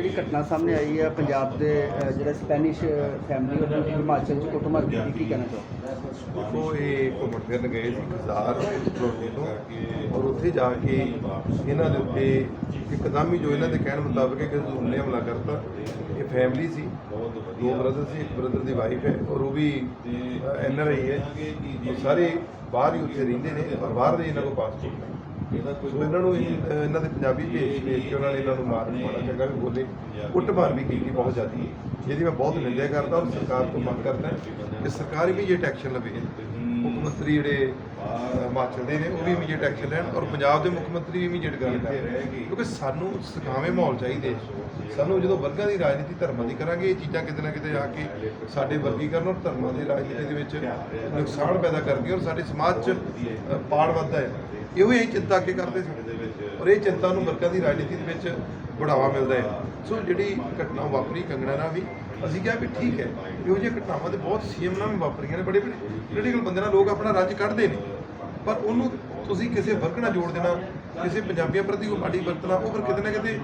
ਜਿਹੜੀ ਘਟਨਾ ਸਾਹਮਣੇ ਆਈ ਹੈ ਪੰਜਾਬ ਦੇ ਜਿਹੜਾ ਸਪੈਨਿਸ਼ ਫੈਮਿਲੀ ਉਹ ਹਿਮਾਚਲ ਚ ਕੁੱਟਮਾਰ ਕੀਤੀ, ਕੀ ਕਹਿਣਾ ਚਾਹੋ ਦੇਖੋ, ਇਹ ਘੁੰਮਣ ਫਿਰਨ ਗਏ ਸੀ ਖਜ਼ਾਰ ਰੋਟੀ ਤੋਂ ਔਰ ਉੱਥੇ ਜਾ ਕੇ ਇਹਨਾਂ ਦੇ ਉੱਤੇ ਇੱਕਦਮ ਹੀ ਜੋ ਇਹਨਾਂ ਦੇ ਕਹਿਣ ਮੁਤਾਬਕ ਇੱਕ ਜ਼ੂਮ ਨੇ ਹਮਲਾ ਕਰਤਾ। ਇਹ ਫੈਮਿਲੀ ਸੀ, ਦੋ ਬ੍ਰਦਰ ਸੀ, ਇੱਕ ਬ੍ਰਦਰ ਦੀ ਵਾਈਫ ਹੈ ਔਰ ਉਹ ਵੀ ਐਨ ਆਈ ਹੈ। ਸਾਰੇ ਬਾਹਰ ਹੀ ਉੱਥੇ ਰਹਿੰਦੇ ਨੇ ਔਰ ਬਾਹਰ ਦੇ ਇਹਨਾਂ ਕੋਲ ਪਾਸਪੋਰਟ ਹੈ ਸੋ ਇਹਨਾਂ ਨੂੰ ਇਹ, ਅਹ, ਇਹਨਾਂ ਦੇ ਪੰਜਾਬੀ ਭੇਜ ਭੇਜ ਕੇ ਉਹਨਾਂ ਨੇ ਇਹਨਾਂ ਨੂੰ ਮਾਰਨ ਮਾੜਾ ਚੰਗਾ ਵੀ ਬੋਲੇ। ਕੁੱਟਮਾਰ ਵੀ ਕੀਤੀ ਬਹੁਤ ਜ਼ਿਆਦੀ। ਜਿਹਦੀ ਮੈਂ ਬਹੁਤ ਨਿੰਦਿਆ ਕਰਦਾ ਔਰ ਸਰਕਾਰ ਤੋਂ ਮੰਗ ਕਰਦਾ ਕਿ ਸਰਕਾਰ ਇਮੀਡੀਏਟ ਐਕਸ਼ਨ ਲਵੇ ਮੁੱਖ ਮੰਤਰੀ ਜਿਹੜੇ ਹਿਮਾਚਲ ਦੇ ਨੇ ਉਹ ਵੀ ਇਮੀਡੀਏਟ ਐਕਸ਼ਨ ਲੈਣ ਔਰ ਪੰਜਾਬ ਦੇ ਮੁੱਖ ਮੰਤਰੀ ਵੀ ਇਮੀਡੀਏਟ ਗੱਲ ਕਰਨ ਕਿਉਂਕਿ ਸਾਨੂੰ ਸਖਾਵੇਂ ਮਾਹੌਲ ਚਾਹੀਦੇ। ਸਾਨੂੰ ਜਦੋਂ ਵਰਗਾਂ ਦੀ ਰਾਜਨੀਤੀ ਧਰਮਾਂ ਦੀ ਕਰਾਂਗੇ ਇਹ ਚੀਜ਼ਾਂ ਕਿਤੇ ਨਾ ਕਿਤੇ ਆ ਕੇ ਸਾਡੇ ਵਰਗੀਕਰਨ ਔਰ ਧਰਮਾਂ ਦੀ ਰਾਜਨੀਤੀ ਦੇ ਵਿੱਚ ਨੁਕਸਾਨ ਪੈਦਾ ਕਰਦੀਆਂ ਔਰ ਸਾਡੇ ਸਮਾਜ 'ਚ ਪਾੜ ਵੱਧਦਾ ਹੈ। ਇਹੋ ਹੀ ਚਿੰਤਾ ਅੱਗੇ ਕਰਦੇ ਸੀ। ਔਰ ਇਹ ਚਿੰਤਾ ਨੂੰ ਵਰਗਾਂ ਦੀ ਰਾਜਨੀਤੀ ਦੇ ਵਿੱਚ ਬੜਾਵਾ ਮਿਲਦਾ ਹੈ। ਸੋ ਜਿਹੜੀ ਘਟਨਾ ਵਾਪਰੀ ਕੰਗਣਾ ਨਾਲ ਵੀ ਅਸੀਂ ਕਿਹਾ ਵੀ ਠੀਕ ਹੈ, ਇਹੋ ਜਿਹੀਆਂ ਘਟਨਾਵਾਂ ਤੇ ਬਹੁਤ ਸੀਐਮ ਨਾਲ ਵੀ ਵਾਪਰੀਆਂ ਨੇ, ਬੜੇ ਪੋਲੀਟੀਕਲ ਬੰਦੇ ਨਾਲ ਲੋਕ ਆਪਣਾ ਰੱਜ ਕੱਢਦੇ ਨੇ। ਪਰ ਉਹਨੂੰ ਤੁਸੀਂ ਕਿਸੇ ਵਰਗ ਨਾਲ ਜੋੜ ਦੇਣਾ, ਕਿਸੇ ਪੰਜਾਬੀਆਂ ਪ੍ਰਤੀ ਉਹ ਮਾੜੀ ਵਰਤਣਾ ਉਹ ਫਿਰ ਕਿਤੇ ਨਾ ਕਿਤੇ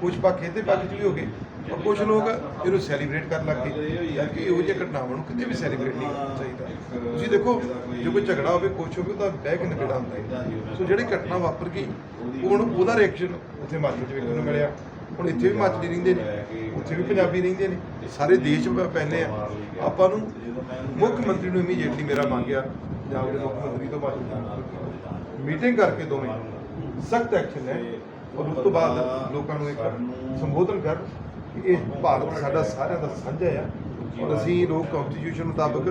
ਕੁਝ ਪੱਖ ਇਹਦੇ ਪੱਖ 'ਚ ਵੀ ਹੋ ਗਏ। ਔਰ ਕੁਝ ਲੋਕ ਇਹਨੂੰ ਸੈਲੀਬ੍ਰੇਟ ਕਰਨ ਲੱਗ ਗਏ ਕਿ ਇਹੋ ਜਿਹੀਆਂ ਘਟਨਾਵਾਂ ਨੂੰ ਕਿਤੇ ਵੀ ਸੈਲੀਬ੍ਰੇਟ ਨਹੀਂ ਕਰਨਾ ਚਾਹੀਦਾ। ਤੁਸੀਂ ਦੇਖੋ, ਜੇ ਕੋਈ ਝਗੜਾ ਹੋਵੇ, ਕੁਛ ਹੋਵੇ, ਉਹਦਾ ਬਹਿ ਕੇ ਨਿਬੇੜਾ ਹੁੰਦਾ ਹੈ। ਸੋ ਜਿਹੜੀ ਘਟਨਾ ਵਾਪਰ ਗਈ, ਹੁਣ ਉਹਦਾ ਰਿਐਕਸ਼ਨ ਉੱਥੇ ਹਿਮਾਚਲ 'ਚ ਵੇਖਣ ਨੂੰ ਮਿਲਿਆ। ਹੁਣ ਇੱਥੇ ਵੀ ਹਿਮਾਚਲੀ ਰਹਿੰਦੇ ਨੇ, ਉੱਥੇ ਵੀ ਪੰਜਾਬੀ ਰਹਿੰਦੇ ਨੇ, ਸਾਰੇ ਦੇਸ਼ ਵਿੱਚ ਆ। ਆਪਾਂ ਨੂੰ ਮੁੱਖ ਮੰਤਰੀ ਨੂੰ ਇਮੀਡੀਏਟਲੀ ਮੇਰਾ ਮੰਗਿਆ, ਪੰਜਾਬ ਦੇ ਮੁੱਖ ਮੰਤਰੀ ਤੋਂ ਬਾਅਦ ਮੀਟਿੰਗ ਕਰਕੇ ਦੋਵੇਂ, ਸਖਤ ਐਕਸ਼ਨ ਲੈ ਔਰ ਉਸ ਤੋਂ ਬਾਅਦ ਲੋਕਾਂ ਨੂੰ ਇੱਕ ਸੰਬੋਧਨ ਕਰ। ਇਹ ਭਾਰਤ ਸਾਡਾ ਸਾਰਿਆਂ ਦਾ ਸਾਂਝਾ ਆ। ਔਰ ਅਸੀਂ ਲੋਕ ਕਨਸਟੀਟਿਊਸ਼ਨ ਮੁਤਾਬਕ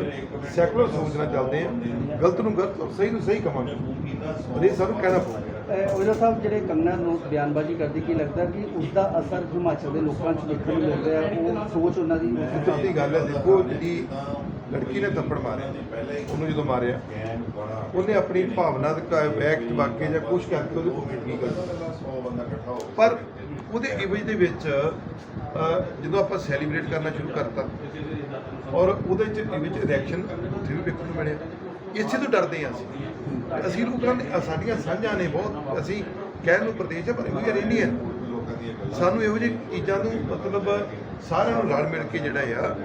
ਸੈਕੂਲਰ ਸੋਚ ਨਾਲ ਚੱਲਦੇ ਹਾਂ ਗਲਤ ਨੂੰ ਗਲਤ ਔਰ ਸਹੀ ਨੂੰ ਸਹੀ ਕਵਾਂਗੇ। ਔਰ ਇਹ ਸਾਨੂੰ ਕਹਿਣਾ ਪਊਗਾ। ਉਹਦਾ ਸਾਹਿਬ ਜਿਹੜੇ ਕੰਗਨਾ ਨੂੰ ਬਿਆਨਬਾਜ਼ੀ ਕਰਦੀ ਕੀ ਲੱਗਦਾ ਕਿ ਉਸ ਦਾ ਅਸਰ ਹਿਮਾਚਲ ਦੇ ਲੋਕਾਂ 'ਚ ਦੇਖਣ ਨੂੰ ਮਿਲ ਰਿਹਾ? ਉਹ ਸੋਚ ਉਹਨਾਂ ਦੀ ਦੀ ਗੱਲ ਹੈ। ਦੇਖੋ ਜਿਹੜੀ ਲੜਕੀ ਨੇ ਥੱਪੜ ਮਾਰਿਆ ਉਹਨੂੰ ਜਦੋਂ ਮਾਰਿਆ ਉਹਨੇ ਆਪਣੀ ਭਾਵਨਾ ਦਾ ਐਕਟ ਵਾਕੇ ਜਾਂ ਕੁਝ ਕਰਕੇ ਉਹਦੇ ਕੋਲ ਕਰ ਪਰ ਉਹਦੇ ਇਮੇਜ ਦੇ ਵਿੱਚ ਜਦੋਂ ਆਪਾਂ ਸੈਲੀਬ੍ਰੇਟ ਕਰਨਾ ਸ਼ੁਰੂ ਕਰਤਾ, ਔਰ ਉਹਦੇ ਚ ਇਮੇਜ ਰਿਐਕਸ਼ਨ ਉੱਥੇ ਵੀ ਵੇਖਣ ਨੂੰ ਮਿਲਿਆ। ਇਸੇ ਤੋਂ ਡਰਦੇ ਹਾਂ ਅਸੀਂ। ਅਸੀਂ ਲੋਕਾਂ ਨੇ ਸਾਡੀਆਂ ਸਾਂਝਾਂ ਨੇ ਬਹੁਤ, ਅਸੀਂ ਕਹਿਣ ਨੂੰ ਪ੍ਰਦੇਸ਼ ਹੈ ਪਰ ਇਹ ਰਹਿੰਦੀ ਹੈ। ਸਾਨੂੰ ਇਹੋ ਜਿਹੀ ਚੀਜ਼ਾਂ ਨੂੰ ਮਤਲਬ ਸਾਰਿਆਂ ਨੂੰ ਰਲ ਮਿਲ ਕੇ ਜਿਹੜਾ ਆ,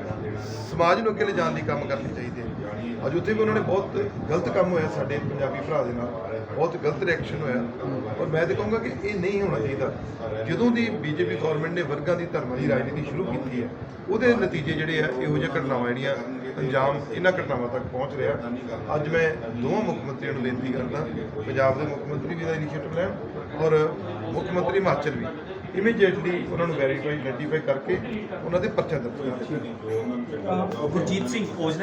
ਸਮਾਜ ਨੂੰ ਅੱਗੇ ਲਿਜਾਣ ਲਈ ਕੰਮ ਕਰਨੇ ਚਾਹੀਦੇ ਆ। ਅੱਜ ਉੱਥੇ ਵੀ ਉਹਨਾਂ ਨੇ ਬਹੁਤ ਗਲਤ ਕੰਮ ਹੋਇਆ ਸਾਡੇ ਪੰਜਾਬੀ ਭਰਾ ਦੇ ਨਾਲ। ਬਹੁਤ ਗਲਤ ਰਿਐਕਸ਼ਨ ਹੋਇਆ। ਔਰ ਮੈਂ ਤਾਂ ਕਹੂੰਗਾ ਕਿ ਇਹ ਨਹੀਂ ਹੋਣਾ ਚਾਹੀਦਾ। ਜਦੋਂ ਦੀ ਬੀਜੇਪੀ ਗਵਰਨਮੈਂਟ ਨੇ ਵਰਗਾਂ ਦੀ ਧਰਮਾਂ ਦੀ ਰਾਜਨੀਤੀ ਸ਼ੁਰੂ ਕੀਤੀ ਹੈ, ਉਹਦੇ ਨਤੀਜੇ ਜਿਹੜੇ ਆ, ਇਹੋ ਜਿਹੇ ਘਟਨਾਵਾਂ ਜਿਹੜੀਆਂ ਅੰਜਾਮ ਇਹਨਾਂ ਘਟਨਾਵਾਂ ਤੱਕ ਪਹੁੰਚ ਰਿਹਾ। ਅੱਜ ਮੈਂ ਦੋਵਾਂ ਮੁੱਖ ਮੰਤਰੀਆਂ ਨੂੰ ਬੇਨਤੀ ਕਰਦਾ, ਪੰਜਾਬ ਦੇ ਮੁੱਖ ਮੰਤਰੀ ਵੀ ਦਾ ਇਨੀਸ਼ੀਏਟਿਵ ਲੈਣ ਔਰ ਮੁੱਖ ਮੰਤਰੀ ਹਿਮਾਚਲ ਵੀ। ਇਮੀਡੀਏਟਲੀ ਉਹਨਾਂ ਨੂੰ ਵੈਰੀਫਾਈ ਆਈਡੈਂਟੀਫਾਈ ਕਰਕੇ ਉਹਨਾਂ ਦੇ ਪਰਚਾ ਦਰਜ ਗੁਰਜੀਤ ਸਿੰਘ ਔਜਲਾ